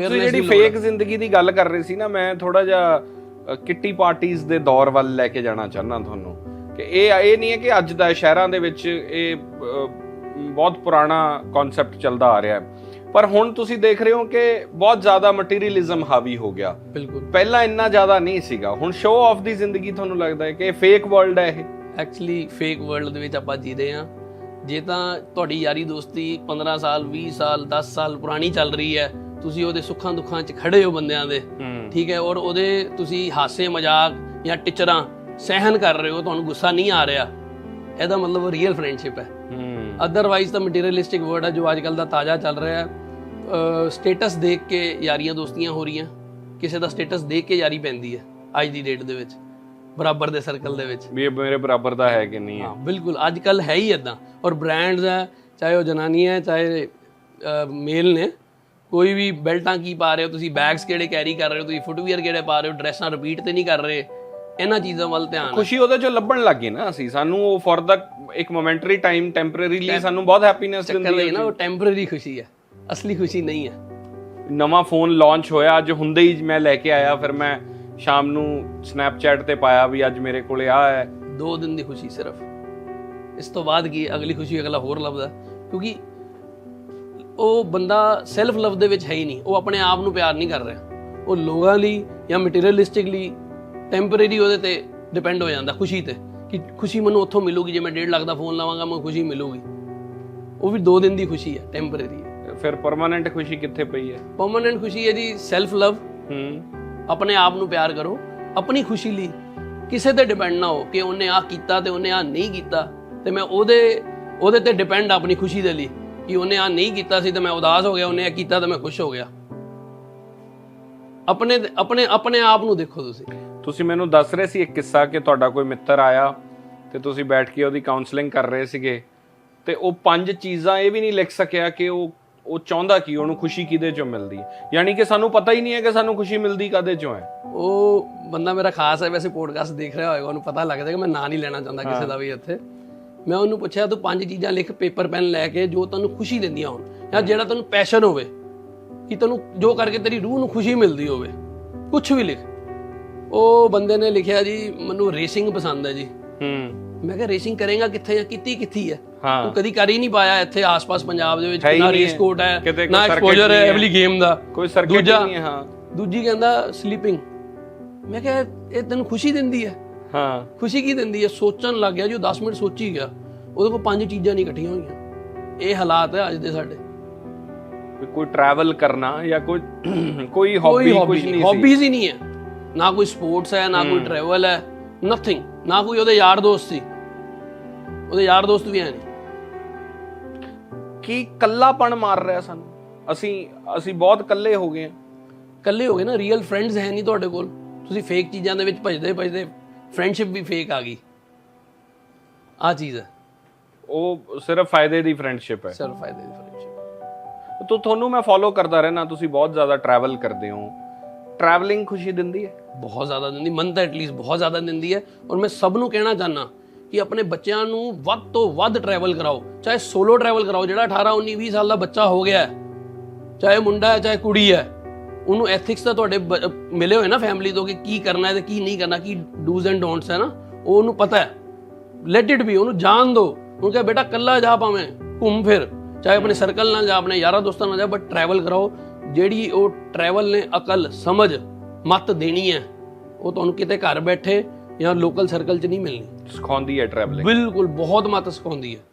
ਤੁਸੀਂ ਜਿਹੜੀ ਫੇਕ ਜ਼ਿੰਦਗੀ ਦੀ ਗੱਲ ਕਰ ਰਹੇ ਸੀ ਨਾ ਮੈਂ ਥੋੜਾ ਜਿਹਾ ਕਿੱਟੀ ਪਾਰਟੀਆਂ ਦੇ ਦੌਰ ਵੱਲ ਲੈ ਕੇ ਜਾਣਾ ਚਾਹੁੰਦਾ ਤੁਹਾਨੂੰ। ਕਿ ਇਹ ਇਹ ਨਹੀਂ ਹੈ ਕਿ ਅੱਜ ਦਾ ਸ਼ਹਿਰਾਂ ਦੇ ਵਿੱਚ ਇਹ ਬਹੁਤ ਪੁਰਾਣਾ ਕਨਸੈਪਟ ਚੱਲਦਾ ਆ ਰਿਹਾ ਹੈ। ਪਰ ਹੁਣ ਤੁਸੀਂ ਦੇਖ ਰਹੇ ਹੋ ਕਿ ਬਹੁਤ ਜ਼ਿਆਦਾ ਮਟੀਰੀਅਲਿਜ਼ਮ ਹਾਵੀ ਹੋ ਗਿਆ। ਬਿਲਕੁਲ। ਪਹਿਲਾਂ ਇੰਨਾ ਜ਼ਿਆਦਾ ਨਹੀਂ ਸੀਗਾ। ਹੁਣ ਸ਼ੋਅ ਆਫ ਦੀ ਜ਼ਿੰਦਗੀ ਤੁਹਾਨੂੰ ਲੱਗਦਾ ਹੈ ਕਿ ਇਹ ਫੇਕ ਵਰਲਡ ਹੈ ਇਹ? ਐਕਚੁਅਲੀ ਫੇਕ ਵਰਲਡ ਦੇ ਵਿੱਚ ਆਪਾਂ ਜੀਦੇ ਆ ਜੇ ਤਾਂ ਤੁਹਾਡੀ ਯਾਰੀ ਦੋਸਤੀ 15 ਸਾਲ 20 ਸਾਲ 10 ਸਾਲ ਪੁਰਾਣੀ ਚੱਲ ਰਹੀ ਹੈ ਤੁਸੀਂ ਉਹਦੇ ਸੁੱਖਾਂ ਦੁੱਖਾਂ 'ਚ ਖੜੇ ਹੋ ਬੰਦਿਆਂ ਦੇ। ਠੀਕ ਹੈ ਔਰ ਉਹਦੇ ਤੁਸੀਂ ਹਾਸੇ ਮਜ਼ਾਕ ਜਾਂ ਟਿਚਰਾਂ ਸਹਿਨ ਕਰ ਰਹੇ ਹੋ ਤੁਹਾਨੂੰ ਗੁੱਸਾ ਨਹੀਂ ਆ ਰਿਹਾ। ਇਹਦਾ ਮਤਲਬ ਰੀਅਲ ਫਰੈਂਡਸ਼ਿਪ ਹੈ। ਅਦਰਵਾਈਜ਼ ਤਾਂ ਮਟੀਰੀਅਲਿਸਟਿਕ ਵਰਡ ਹੈ ਜੋ ਅੱਜ ਕੱਲ ਦਾ ਤਾਜ਼ਾ ਚੱਲ ਰਿਹਾ ਹੈ। ਸਟੇਟਸ ਦੇਖ ਕੇ ਯਾਰੀਆਂ ਦੋਸਤੀਆਂ ਹੋ ਰਹੀਆਂ। ਕਿਸੇ ਦਾ ਸਟੇਟਸ ਦੇਖ ਕੇ ਯਾਰੀ ਪੈਂਦੀ ਹੈ ਅੱਜ ਦੀ ਡੇਟ ਦੇ ਵਿੱਚ। ਬਰਾਬਰ ਦੇ ਸਰਕਲ ਦੇ ਵਿੱਚ। ਵੀ ਮੇਰੇ ਬਰਾਬਰ ਦਾ ਹੈ ਕਿ ਨਹੀਂ ਹੈ? ਹਾਂ ਬਿਲਕੁਲ। ਅੱਜ ਕੱਲ ਹੈ ਹੀ ਇਦਾਂ ਔਰ ਬ੍ਰਾਂਡਸ ਹੈ ਚਾਹੇ ਉਹ ਜਨਾਨੀ ਹੈ ਚਾਹੇ ਮੇਲ ਨੇ। ਕੋਈ ਵੀ ਬੈਲਟਾਂ ਕੀ ਪਾ ਰਹੇ ਹੋ ਤੁਸੀਂ ਬੈਗਸ ਕਿਹੜੇ ਕੈਰੀ ਕਰ ਰਹੇ ਹੋ ਤੁਸੀਂ ਫੁੱਟਵੀਅਰ ਕਿਹੜੇ ਪਾ ਰਹੇ ਹੋ ਡਰੈਸਾਂ ਰਿਪੀਟ ਤੇ ਨਹੀਂ ਕਰ ਰਹੇ। ਇਹਨਾਂ ਚੀਜ਼ਾਂ ਵੱਲ ਧਿਆਨ ਹੈ। ਖੁਸ਼ੀ ਉਹਦੇ ਚੋਂ ਲੱਭਣ ਲੱਗ ਨਾ ਅਸੀਂ ਸਾਨੂੰ ਉਹ ਫॉर ਦਾ ਇੱਕ ਮੋਮੈਂਟਰੀ ਟਾਈਮ ਟੈਂਪਰੇਰੀਲੀ ਸਾਨੂੰ ਬਹੁਤ ਹੈਪੀਨੈਸ ਦਿੰਦੀ ਇਹ ਨਾ ਉਹ ਟੈਂਪਰੇਰੀ ਖੁਸ਼ੀ ਹੈ ਅਸਲੀ ਖੁਸ਼ੀ ਨਹੀਂ ਹੈ। ਨਵਾਂ ਫੋਨ ਲਾਂਚ ਹੋਇਆ ਅੱਜ ਹੁੰਦੇ ਹੀ ਮੈਂ ਲੈ ਕੇ ਆਇਆ ਫਿਰ ਮੈਂ ਸ਼ਾਮ ਨੂੰ ਸਨੈਪਚੈਟ ਤੇ ਪਾਇਆ ਵੀ ਅੱਜ ਮੇਰੇ ਕੋਲੇ ਆ ਹੈ। ਦੋ ਦਿਨ ਦੀ ਖੁਸ਼ੀ ਸਿਰਫ। ਇਸ ਤੋਂ ਬਾਅਦ ਕੀ ਅਗਲੀ ਖੁਸ਼ੀ ਅਗਲਾ ਹੋਰ ਲੱਭਦਾ ਕਿਉਂਕਿ ਉਹ ਬੰਦਾ ਸੈਲਫ ਲਵ ਦੇ ਵਿੱਚ ਹੈ ਹੀ ਨਹੀਂ। ਉਹ ਆਪਣੇ ਆਪ ਨੂੰ ਪਿਆਰ ਨਹੀਂ ਕਰ ਰਿਹਾ। ਉਹ ਲੋਕਾਂ ਲਈ ਜਾਂ ਮਟੀਰੀਅਲਿਸਟਿਕਲੀ ਟੈਂਪਰੇਰੀ ਉਹਦੇ ਤੇ ਡਿਪੈਂਡ ਹੋ ਜਾਂਦਾ ਖੁਸ਼ੀ ਤੇ ਕਿ ਖੁਸ਼ੀ ਮੈਨੂੰ ਉੱਥੋਂ ਮਿਲੂਗੀ ਜੇ ਮੈਂ 1.5 ਲੱਖ ਦਾ ਫੋਨ ਲਵਾਂਗਾ ਮੈਨੂੰ ਖੁਸ਼ੀ ਮਿਲੂਗੀ। ਉਹ ਵੀ ਦੋ ਦਿਨ ਦੀ ਖੁਸ਼ੀ ਹੈ ਟੈਂਪਰੇਰੀ ਹੈ। ਫਿਰ ਪਰਮਾਨੈਂਟ ਖੁਸ਼ੀ ਕਿੱਥੇ ਪਈ ਹੈ? ਪਰਮਨੈਂਟ ਖੁਸ਼ੀ ਹੈ ਜੀ ਸੈਲਫ ਲਵ ਹੂੰ। ਆਪਣੇ ਆਪ ਨੂੰ ਪਿਆਰ ਕਰੋ ਆਪਣੀ ਖੁਸ਼ੀ ਲਈ। ਕਿਸੇ ਤੇ ਡਿਪੈਂਡ ਨਾ ਹੋ ਕਿ ਉਹਨੇ ਆ ਕੀਤਾ ਤੇ ਉਹਨੇ ਆ ਨਹੀਂ ਕੀਤਾ ਤੇ ਮੈਂ ਉਹਦੇ ਉਹਦੇ ਤੇ ਡਿਪੈਂਡ ਆਪਣੀ ਖੁਸ਼ੀ ਦੇ ਲਈ। ਕਿ ਉਹਨੇ ਆ ਨਹੀਂ ਕੀਤਾ ਸੀ ਤੇ ਮੈਂ ਉਦਾਸ ਹੋ ਗਿਆ ਉਹਨੇ ਆ ਕੀਤਾ ਤੇ ਮੈਂ ਖੁਸ਼ ਹੋ ਗਿਆ। ਆਪਣੇ ਆਪਣੇ ਆਪਣੇ ਆਪ ਨੂੰ ਦੇਖੋ ਤੁਸੀਂ। ਤੁਸੀਂ ਮੈਨੂੰ ਦੱਸ ਰਹੇ ਸੀ ਇੱਕ ਕਿੱਸਾ ਕਿ ਤੁਹਾਡਾ ਕੋਈ ਮਿੱਤਰ ਆਇਆ ਤੇ ਤੁਸੀਂ ਬੈਠ ਕੇ ਉਹਦੀ ਕਾਉਂਸਲਿੰਗ ਕਰ ਰਹੇ ਸੀਗੇ ਤੇ ਉਹ ਪੰਜ ਚੀਜ਼ਾਂ ਇਹ ਵੀ ਨਹੀਂ ਲਿਖ ਸਕਿਆ ਕਿ ਉਹ ਉਹ ਚਾਹੁੰਦਾ ਕੀ ਉਹਨੂੰ ਖੁਸ਼ੀ ਕਿਹਦੇ ਚੋਂ ਮਿਲਦੀ ਹੈ? ਯਾਨੀ ਕਿ ਸਾਨੂੰ ਪਤਾ ਹੀ ਨਹੀਂ ਹੈ ਕਿ ਸਾਨੂੰ ਖੁਸ਼ੀ ਮਿਲਦੀ ਕਾਦੇ ਚੋਂ ਹੈ। ਉਹ ਬੰਦਾ ਮੇਰਾ ਖਾਸ ਹੈ ਵੈਸੇ ਪੋਡਕਾਸਟ ਦੇਖ ਰਿਹਾ ਹੋਏਗਾ ਉਹਨੂੰ ਪਤਾ ਲੱਗ ਜਾਏਗਾ ਮੈਂ ਨਾਂ ਨਹੀਂ ਲੈਣਾ ਚਾਹੁੰਦਾ ਕਿਸੇ ਦਾ ਵੀ ਇੱਥੇ। ਮੈਂ ਉਹਨੂੰ ਪੁੱਛਿਆ ਤੂੰ ਪੰਜ ਚੀਜ਼ਾਂ ਲਿਖ ਪੇਪਰ ਪੈਨ ਲੈ ਕੇ ਜੋ ਤੈਨੂੰ ਖੁਸ਼ੀ ਦਿੰਦੀਆਂ ਹੋਣ। ਜਾਂ ਜਿਹੜਾ ਤੈਨੂੰ ਪੈਸ਼ਨ ਹੋਵੇ ਕਿ ਤੈਨੂੰ ਜੋ ਕਰਕੇ ਤੇਰੀ ਰੂਹ ਨੂੰ ਖੁਸ਼ੀ ਮਿਲਦੀ ਹੋਵੇ ਕੁਝ ਵੀ ਲਿਖ। ਉਹ ਬੰਦੇ ਨੇ ਲਿਖਿਆ ਜੀ ਮੈਨੂੰ ਰੇਸਿੰਗ ਪਸੰਦ ਹੈ ਜੀ। ਹੂੰ। ਮੈਂ ਕਿਹਾ ਰੇਸਿੰਗ ਕਰੇਗਾ ਕਿੱਥੇ ਜਾਂ ਕੀਤੀ ਕਿੱਥੀ ਹੈ? ਹਾਂ। ਤੂੰ ਕਦੀ ਕਰ ਹੀ ਨਹੀਂ ਪਾਇਆ ਇੱਥੇ ਆਸ-ਪਾਸ ਪੰਜਾਬ ਦੇ ਵਿੱਚ ਨਾ ਰੇਸ। ਕੋਟ ਹੈ। ਨਾ ਐਕਸਪੋਜ਼ਰ ਹੈ। ਐਵਲੀ ਗੇਮ ਦਾ। ਕੋਈ ਸਰਕਟ ਨਹੀਂ ਹੈ ਹਾਂ। ਦੂਜੀ ਕਹਿੰਦਾ ਸਲੀਪਿੰਗ ਮੈਂ ਕਿਹਾ ਇਹ ਤੈਨੂੰ ਖੁਸ਼ੀ ਦਿੰਦੀ ਹੈ? ਹਾਂ। ਖੁਸ਼ੀ ਕੀ ਦਿੰਦੀ ਹੈ? ਸੋਚਣ ਲੱਗ ਗਿਆ ਜੋ 10 ਮਿੰਟ ਸੋਚੀ ਗਿਆ। ਉਹਦੇ ਕੋਲ ਪੰਜ ਚੀਜ਼ਾਂ ਨਹੀਂ ਇਕੱਠੀਆਂ ਹੋਈਆਂ। ਇਹ ਹਾਲਾਤ ਹੈ ਅੱਜ ਦੇ ਸਾਡੇ। ਵੀ ਕੋਈ ਟਰੈਵਲ ਕਰਨਾ ਜਾਂ ਕੋਈ ਕੋਈ ਹੌਬੀ ਕੁਝ ਨਹੀਂ ਹੌਬੀਜ਼ ਹੀ ਨਹੀਂ ਹੈ। ਨਾ ਕੋਈ ਸਪੋਰਟਸ ਹੈ ਨਾ ਕੋਈ ਟਰੈਵਲ ਹੈ ਨਥਿੰਗ ਨਾ ਕੋਈ ਉਹਦੇ ਯਾਰ ਦੋਸਤ ਸੀ। ਉਹਦੇ ਯਾਰ ਦੋਸਤ ਵੀ ਹੈ ਨਹੀਂ। ਕੀ ਕੱਲਾਪਣ ਮਾਰ ਰਿਹਾ ਸਾਨੂੰ? ਅਸੀਂ ਅਸੀਂ ਬਹੁਤ ਕੱਲੇ ਹੋ ਗਏ ਹਾਂ। ਇਕੱਲੇ ਹੋ ਗਏ ਨਾ ਰੀਅਲ ਫਰੈਂਡਸ ਹੈ ਨਹੀਂ ਤੁਹਾਡੇ ਕੋਲ। ਤੁਸੀਂ ਫੇਕ ਚੀਜ਼ਾਂ ਦੇ ਵਿੱਚ ਭਜਦੇ ਭਜਦੇ ਫਰੈਂਡਸ਼ਿਪ ਵੀ ਫੇਕ ਆ ਗਈ। ਆ ਚੀਜ਼ ਹੈ। ਉਹ ਸਿਰਫ ਫਾਇਦੇ ਦੀ ਫਰੈਂਡਸ਼ਿਪ ਹੈ। ਸਿਰਫ ਫਾਇਦੇ ਦੀ ਫਰੈਂਡਸ਼ਿਪ ਤੋ ਤੁਹਾਨੂੰ ਮੈਂ ਫੋਲੋ ਕਰਦਾ ਰਹਿਣਾ ਤੁਸੀਂ ਬਹੁਤ ਜ਼ਿਆਦਾ ਟਰੈਵਲ ਕਰਦੇ ਹੋ। ਟਰੈਵਲਿੰਗ ਖੁਸ਼ੀ ਦਿੰਦੀ ਹੈ? ਬਹੁਤ ਜ਼ਿਆਦਾ ਦਿੰਦੀ ਮਨ ਤਾਂ ਐਟਲੀਸਟ ਬਹੁਤ ਜ਼ਿਆਦਾ ਦਿੰਦੀ ਹੈ। ਔਰ ਮੈਂ ਸਭ ਨੂੰ ਕਹਿਣਾ ਚਾਹਨਾ ਕਿ ਆਪਣੇ ਬੱਚਿਆਂ ਨੂੰ ਵੱਧ ਤੋਂ ਵੱਧ ਟਰੈਵਲ ਕਰਾਓ। ਚਾਹੇ ਸੋਲੋ ਟਰੈਵਲ ਕਰਾਓ ਜਿਹੜਾ 18 19 20 ਸਾਲ ਦਾ ਬੱਚਾ ਹੋ ਗਿਆ ਚਾਹੇ ਮੁੰਡਾ ਹੈ ਚਾਹੇ ਕੁੜੀ ਹੈ। ਉਹਨੂੰ ਐਥਿਕਸ ਤਾਂ ਤੁਹਾਡੇ ਮਿਲੇ ਹੋਏ ਨਾ ਫੈਮਿਲੀ ਤੋਂ ਕਿ ਕੀ ਕਰਨਾ ਹੈ ਤੇ ਕੀ ਨਹੀਂ ਕਰਨਾ ਕੀ ਡੂਜ਼ ਐਂਡ ਡੋਂਟਸ ਹੈ ਨਾ ਉਹ ਉਹਨੂੰ ਪਤਾ ਹੈ। ਲੈਟ ਇਟ ਬੀ ਉਹਨੂੰ ਜਾਣ ਦਿਓ ਉਹਨੂੰ ਕਹੇ ਬੇਟਾ ਕੱਲਾ ਜਾ ਭਾਵੇਂ ਘੁੰਮ ਫਿਰ। ਚਾਹੇ ਆਪਣੇ ਸਰਕਲ ਨਾਲ ਜਾ ਆਪਣੇ ਯਾਰਾਂ ਦੋਸਤਾਂ ਨਾਲ ਜਾ ਬਟ ਟਰੈਵਲ ਕਰਾਓ। ਜਿਹੜੀ ਉਹ ਟਰੈਵਲ ਨੇ ਅਕਲ ਸਮਝ ਮਤ ਦੇਣੀ ਹੈ ਉਹ ਤੁਹਾਨੂੰ ਕਿਤੇ ਘਰ ਬੈਠੇ ਜਾਂ ਲੋਕਲ ਸਰਕਲ 'ਚ ਨਹੀਂ ਮਿਲਣੀ। ਸਿਖਾਉਂਦੀ ਹੈ ਟਰੈਵਲਿੰਗ ਬਿਲਕੁਲ ਬਹੁਤ ਮਤ ਸਿਖਾਉਂਦੀ ਹੈ।